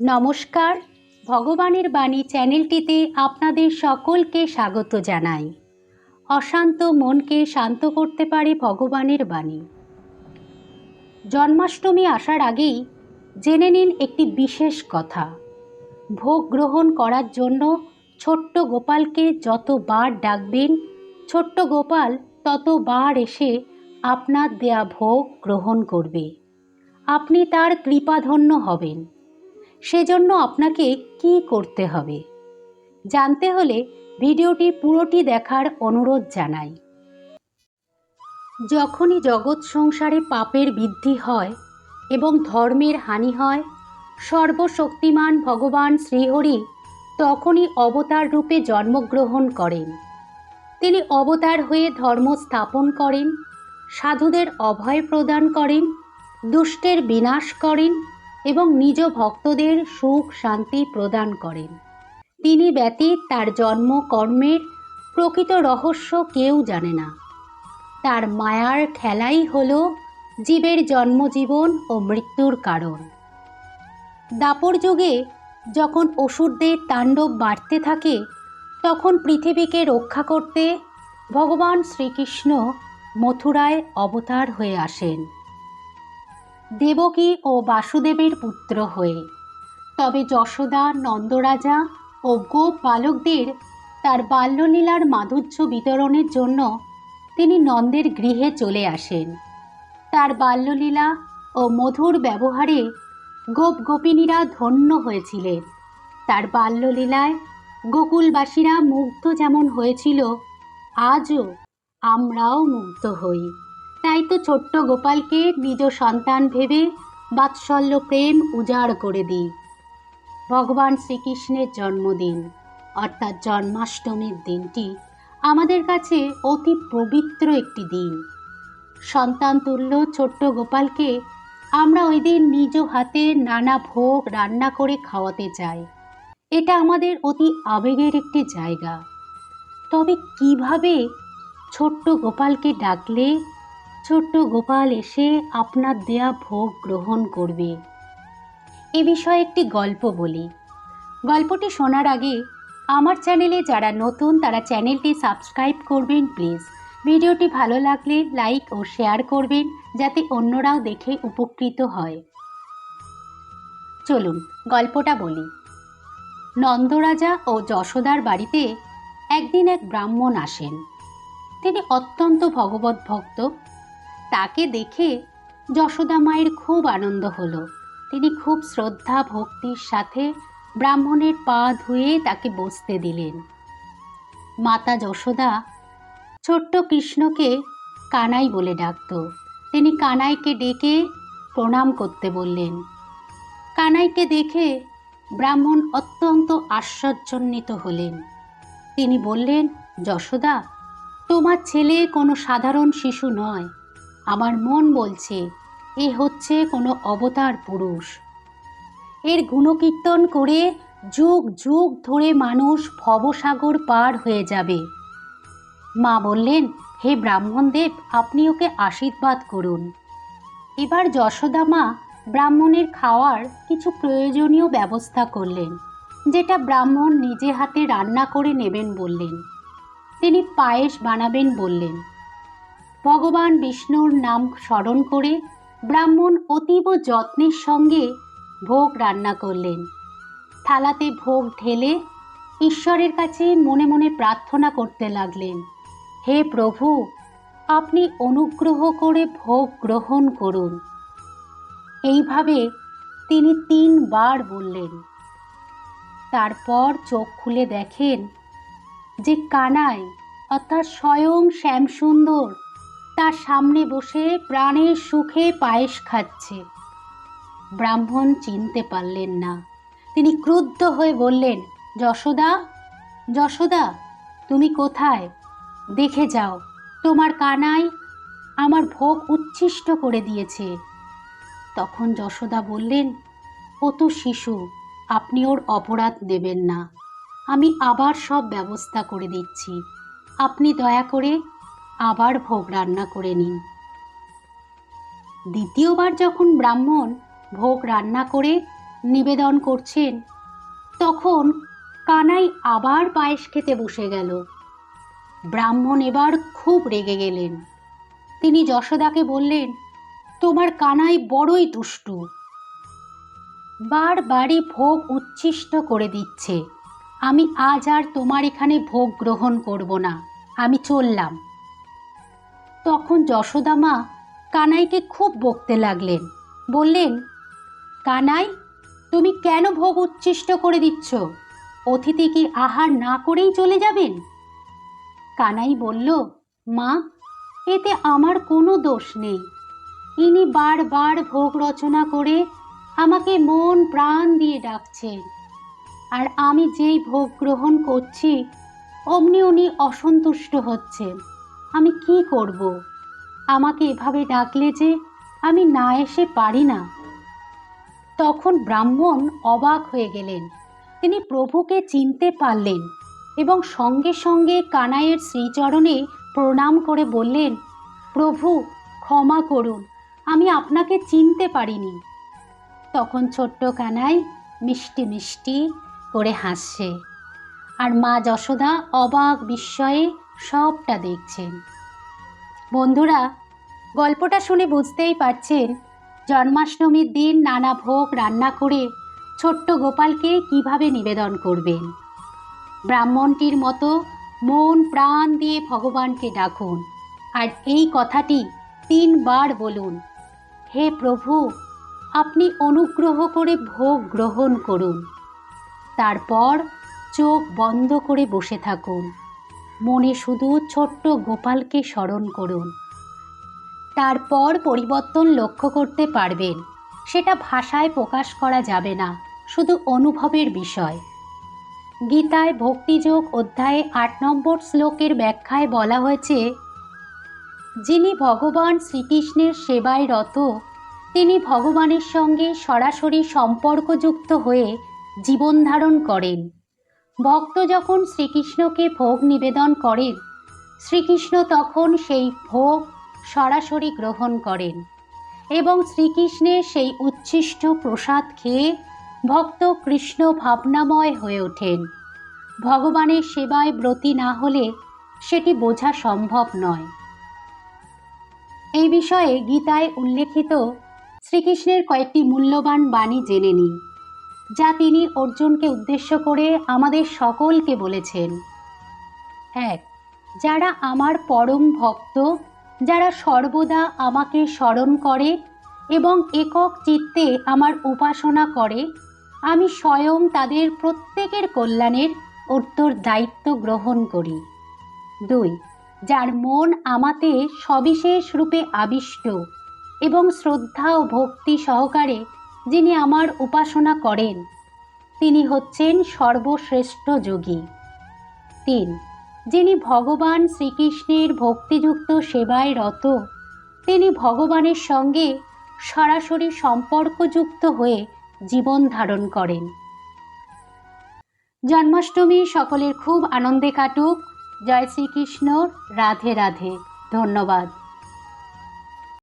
নমস্কার। ভগবানের বাণী চ্যানেলটিতে আপনাদের সকলকে স্বাগত জানাই। অশান্ত মনকে শান্ত করতে পারে ভগবানের বাণী। জন্মাষ্টমী আসার আগেই জেনে নিন একটি বিশেষ কথা। ভোগ গ্রহণ করার জন্য ছোট্ট গোপালকে যতবার ডাকবেন, ছোট্ট গোপাল ততবার এসে আপনার দেয়া ভোগ গ্রহণ করবে। আপনি তার কৃপাধন্য হবেন। সেজন্য আপনাকে কি করতে হবে? জানতে হলে ভিডিওটি পুরোটি দেখার অনুরোধ জানাই। যখনই জগৎ সংসারে পাপের বৃদ্ধি হয় এবং ধর্মের হানি হয়, সর্বশক্তিমান ভগবান শ্রীহরি তখনই অবতার রূপে জন্মগ্রহণ করেন। তিনি অবতার হয়ে ধর্ম স্থাপন করেন, সাধুদের অভয় প্রদান করেন, দুষ্টের বিনাশ করেন এবং নিজ ভক্তদের সুখ শান্তি প্রদান করেন। তিনি ব্যতীত তার জন্ম কর্মের প্রকৃত রহস্য কেউ জানে না। তার মায়ার খেলাই হল জীবের জন্মজীবন ও মৃত্যুর কারণ। দাপর যুগে যখন অসুরদের তাণ্ডব বাড়তে থাকে, তখন পৃথিবীকে রক্ষা করতে ভগবান শ্রীকৃষ্ণ মথুরায় অবতার হয়ে আসেন। দেবকী ও বাসুদেবের পুত্র হয়ে। তবে যশোদা, নন্দরাজা ও গোপ বালকদের তার বাল্যলীলার মাধুর্য বিতরণের জন্য তিনি নন্দের গৃহে চলে আসেন। তার বাল্যলীলা ও মধুর ব্যবহারে গোপ গোপিনীরা ধন্য হয়েছিলেন। তার বাল্যলীলায় গোকুলবাসীরা মুগ্ধ যেমন হয়েছিল, আজও আমরাও মুগ্ধ হই। তাই তো ছোট্ট গোপালকে নিজ সন্তান ভেবে বাৎসল্য প্রেম উজাড় করে দিই। ভগবান শ্রীকৃষ্ণের জন্মদিন, অর্থাৎ জন্মাষ্টমীর দিনটি আমাদের কাছে অতি পবিত্র একটি দিন। সন্তান তুল্য ছোট্ট গোপালকে আমরা ওই দিন নিজ হাতে নানা ভোগ রান্না করে খাওয়াতে চাই। এটা আমাদের অতি আবেগের একটি জায়গা। তবে কীভাবে ছোট্ট গোপালকে ডাকলে ছোট্ট গোপাল এসে আপনার দেয়া ভোগ গ্রহণ করবে। এ বিষয়ে একটি গল্প বলি। গল্পটি শোনার আগে আমার চ্যানেলে যারা নতুন, তারা চ্যানেলটি সাবস্ক্রাইব করবেন, প্লিজ। ভিডিওটি ভালো লাগলে লাইক ও শেয়ার করবেন, যাতে অন্যরাও দেখে উপকৃত হয়। চলুন, গল্পটা বলি। নন্দরাজা ও যশোদার বাড়িতে একদিন এক ব্রাহ্মণ আসেন। তিনি অত্যন্ত ভগবত ভক্ত তাকে দেখে যশোদা মায়ের খুব আনন্দ হলো। তিনি খুব শ্রদ্ধা, ভক্তির সাথে ব্রাহ্মণের পা ধুয়ে তাকে বসতে দিলেন। মাতা যশোদা ছোট্ট কৃষ্ণকে কানাই বলে ডাকত। তিনি কানাইকে ডেকে প্রণাম করতে বললেন। কানাইকে দেখে ব্রাহ্মণ অত্যন্ত আশ্চর্যান্বিত হলেন। তিনি বললেন, যশোদা, তোমার ছেলে কোনো সাধারণ শিশু নয়। আমার মন বলছে, এ হচ্ছে কোনো অবতার পুরুষ। এর গুণকীর্তন করে যুগ যুগ ধরে মানুষ ভবসাগর পার হয়ে যাবে। মা বললেন, হে ব্রাহ্মণদেব, আপনি ওকে আশীর্বাদ করুন। এবার যশোদা মা ব্রাহ্মণের খাওয়ার কিছু প্রয়োজনীয় ব্যবস্থা করলেন, যেটা ব্রাহ্মণ নিজে হাতে রান্না করে নেবেন বললেন। তিনি পায়েস বানাবেন বললেন। ভগবান বিষ্ণুর নাম স্মরণ করে ব্রাহ্মণ অতীব যত্নের সঙ্গে ভোগ রান্না করলেন। থালাতে ভোগ ঢেলে ঈশ্বরের কাছে মনে মনে প্রার্থনা করতে লাগলেন, হে প্রভু, আপনি অনুগ্রহ করে ভোগ গ্রহণ করুন। এইভাবে তিনি তিনবার বললেন। তারপর চোখ খুলে দেখেন যে কানাই অর্থাৎ স্বয়ং শ্যামসুন্দর তার সামনে বসে প্রাণের সুখে পায়েস খাচ্ছে। ব্রাহ্মণ চিনতে পারলেন না। তিনি ক্রুদ্ধ হয়ে বললেন, যশোদা যশোদা, তুমি কোথায়? দেখে যাও, তোমার কানাই আমার ভোগ উচ্ছিষ্ট করে দিয়েছে। তখন যশোদা বললেন, ও তো শিশু, আপনি ওর অপরাধ দেবেন না। আমি আবার সব ব্যবস্থা করে দিচ্ছি। আপনি দয়া করে আবার ভোগ রান্না করে নিন। দ্বিতীয়বার যখন ব্রাহ্মণ ভোগ রান্না করে নিবেদন করছেন, তখন কানাই আবার পায়েস খেতে বসে গেল। ব্রাহ্মণ এবার খুব রেগে গেলেন। তিনি যশোদাকে বললেন, তোমার কানাই বড়ই দুষ্টু। বারবারই ভোগ উচ্ছিষ্ট করে দিচ্ছে। আমি আজ আর তোমার এখানে ভোগ গ্রহণ করব না। আমি চললাম। তখন যশোদা মা কানাইকে খুব বকতে লাগলেন। বললেন, কানাই, তুমি কেন ভোগ উচ্ছিষ্ট করে দিচ্ছ? অতিথি কি আহার না করেই চলে যাবেন? কানাই বলল, মা, এতে আমার কোনো দোষ নেই। ইনি বারবার ভোগ রচনা করে আমাকে মন প্রাণ দিয়ে ডাকছেন। আর আমি যেই ভোগ গ্রহণ করছি, অমনি উনি অসন্তুষ্ট হচ্ছেন। আমি কি করব? আমাকে এভাবে ডাকলে যে আমি না এসে পারি না। তখন ব্রাহ্মণ অবাক হয়ে গেলেন। তিনি প্রভুকে চিনতে পারলেন এবং সঙ্গে সঙ্গে কানাইয়ের শ্রীচরণে প্রণাম করে বললেন, প্রভু, ক্ষমা করুন, আমি আপনাকে চিনতে পারিনি। তখন ছোট্ট কানাই মিষ্টি মিষ্টি করে হাসছে আর মা যশোদা অবাক বিস্ময়ে সবটা দেখছেন। বন্ধুরা, গল্পটা শুনে বুঝতেই পারছেন জন্মাষ্টমীর দিন নানা ভোগ রান্না করে ছোট্ট গোপালকে কীভাবে নিবেদন করবেন। ব্রাহ্মণটির মতো মন প্রাণ দিয়ে ভগবানকে ডাকুন। আর এই কথাটি তিনবার বলুন, হে প্রভু, আপনি অনুগ্রহ করে ভোগ গ্রহণ করুন। তারপর চোখ বন্ধ করে বসে থাকুন। মনে শুধু ছোট্ট গোপালকে স্মরণ করুন। তারপর পরিবর্তন লক্ষ্য করতে পারবেন। সেটা ভাষায় প্রকাশ করা যাবে না, শুধু অনুভবের বিষয়। গীতায় ভক্তিযোগ অধ্যায়ে আট নম্বর শ্লোকের ব্যাখ্যায় বলা হয়েছে, যিনি ভগবান শ্রীকৃষ্ণের সেবায় রত, তিনি ভগবানের সঙ্গে সরাসরি সম্পর্কযুক্ত হয়ে জীবন ধারণ করেন। ভক্ত যখন শ্রীকৃষ্ণকে ভোগ নিবেদন করেন, শ্রীকৃষ্ণ তখন সেই ভোগ সরাসরি গ্রহণ করেন এবং শ্রীকৃষ্ণের সেই উচ্ছিষ্ট প্রসাদ খেয়ে ভক্ত কৃষ্ণ ভাবনাময় হয়ে ওঠেন। ভগবানের সেবায় ব্রতী না হলে সেটি বোঝা সম্ভব নয়। এই বিষয়ে গীতায় উল্লেখিত শ্রীকৃষ্ণের কয়েকটি মূল্যবান বাণী জেনে নিই। যা তিনি অর্জুনকে উদ্দেশ্য করে আমাদের সকলকে বলেছেন। এক, যারা আমার পরম ভক্ত, যারা সর্বদা আমাকে স্মরণ করে এবং একক চিত্তে আমার উপাসনা করে, আমি স্বয়ং তাদের প্রত্যেকের কল্যাণের উত্তর দায়িত্ব গ্রহণ করি। দুই, যার মন আমাতে সবিশেষ রূপে আবিষ্ট এবং শ্রদ্ধা ও ভক্তি সহকারে যিনি আমার উপাসনা করেন, তিনি হচ্ছেন সর্বশ্রেষ্ঠ যোগী। তিন, যিনি ভগবান শ্রীকৃষ্ণের ভক্তিযুক্ত সেবায় রত, তিনি ভগবানের সঙ্গে সরাসরি সম্পর্কযুক্ত হয়ে জীবন ধারণ করেন। জন্মাষ্টমী সকলের খুব আনন্দে কাটুক। জয় শ্রীকৃষ্ণ। রাধে রাধে। ধন্যবাদ।